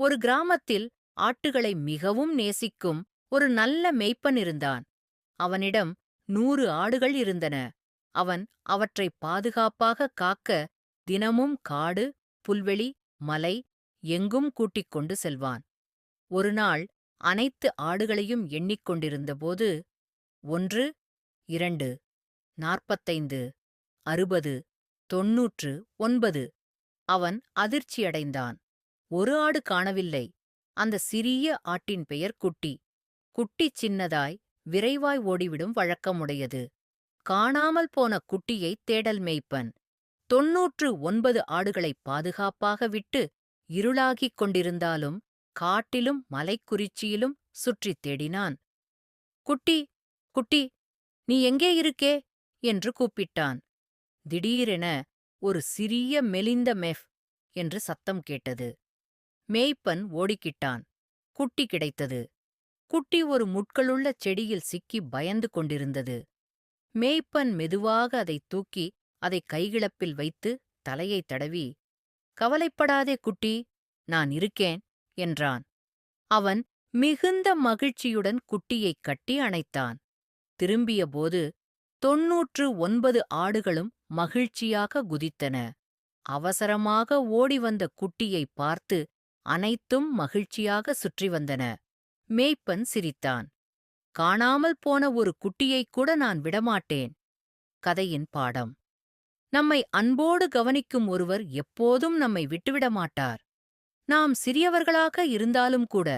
ஒரு கிராமத்தில் ஆட்டுகளை மிகவும் நேசிக்கும் ஒரு நல்ல மெய்ப்பன் இருந்தான். அவனிடம் நூறு ஆடுகள் இருந்தன. அவன் அவற்றை பாதுகாப்பாக காக்க தினமும் காடு புல்வெளி மலை எங்கும் கூட்டிக் கொண்டு செல்வான். ஒருநாள் அனைத்து ஆடுகளையும் எண்ணிக்கொண்டிருந்தபோது ஒன்று இரண்டு நாற்பத்தைந்து அறுபது தொன்னூற்று ஒன்பது அவன் அதிர்ச்சியடைந்தான். ஒரு ஆடு காணவில்லை. அந்த சிறிய ஆட்டின் பெயர் குட்டி. குட்டி சின்னதாய் விரைவாய் ஓடிவிடும் வழக்கமுடையது. காணாமல் போன குட்டியை தேடல் மேய்ப்பன். தொன்னூற்று ஒன்பது ஆடுகளை பாதுகாப்பாக விட்டு இருளாகிக் கொண்டிருந்தாலும் காட்டிலும் மலைக்குறிச்சியிலும் சுற்றித் தேடினான். குட்டி குட்டி நீ எங்கே இருக்கே? என்று கூப்பிட்டான். திடீரென ஒரு சிறிய மெலிந்த மெஃப் என்று சத்தம் கேட்டது. மேய்ப்பன் ஓடிக்கிட்டான். குட்டி கிடைத்தது. குட்டி ஒரு முட்களுள்ள செடியில் சிக்கி பயந்து கொண்டிருந்தது. மேய்ப்பன் மெதுவாக அதைத் தூக்கி அதை கைகிளப்பில் வைத்து தலையைத் தடவி கவலைப்படாதே குட்டி நான் இருக்கேன் என்றான். அவன் மிகுந்த மகிழ்ச்சியுடன் குட்டியைக் கட்டி அணைத்தான். திரும்பியபோது தொன்னூற்று ஒன்பது ஆடுகளும் மகிழ்ச்சியாக குதித்தன. அவசரமாக ஓடி வந்த குட்டியைப் பார்த்து அனைத்தும் மகிழ்ச்சியாக சுற்றி வந்தன. மேய்ப்பன் சிரித்தான். காணாமல் போன ஒரு குட்டியைக் கூட நான் விடமாட்டேன். கதையின் பாடம். நம்மை அன்போடு கவனிக்கும் ஒருவர் எப்போதும் நம்மை விட்டுவிடமாட்டார். நாம் சிறியவர்களாக இருந்தாலும் கூட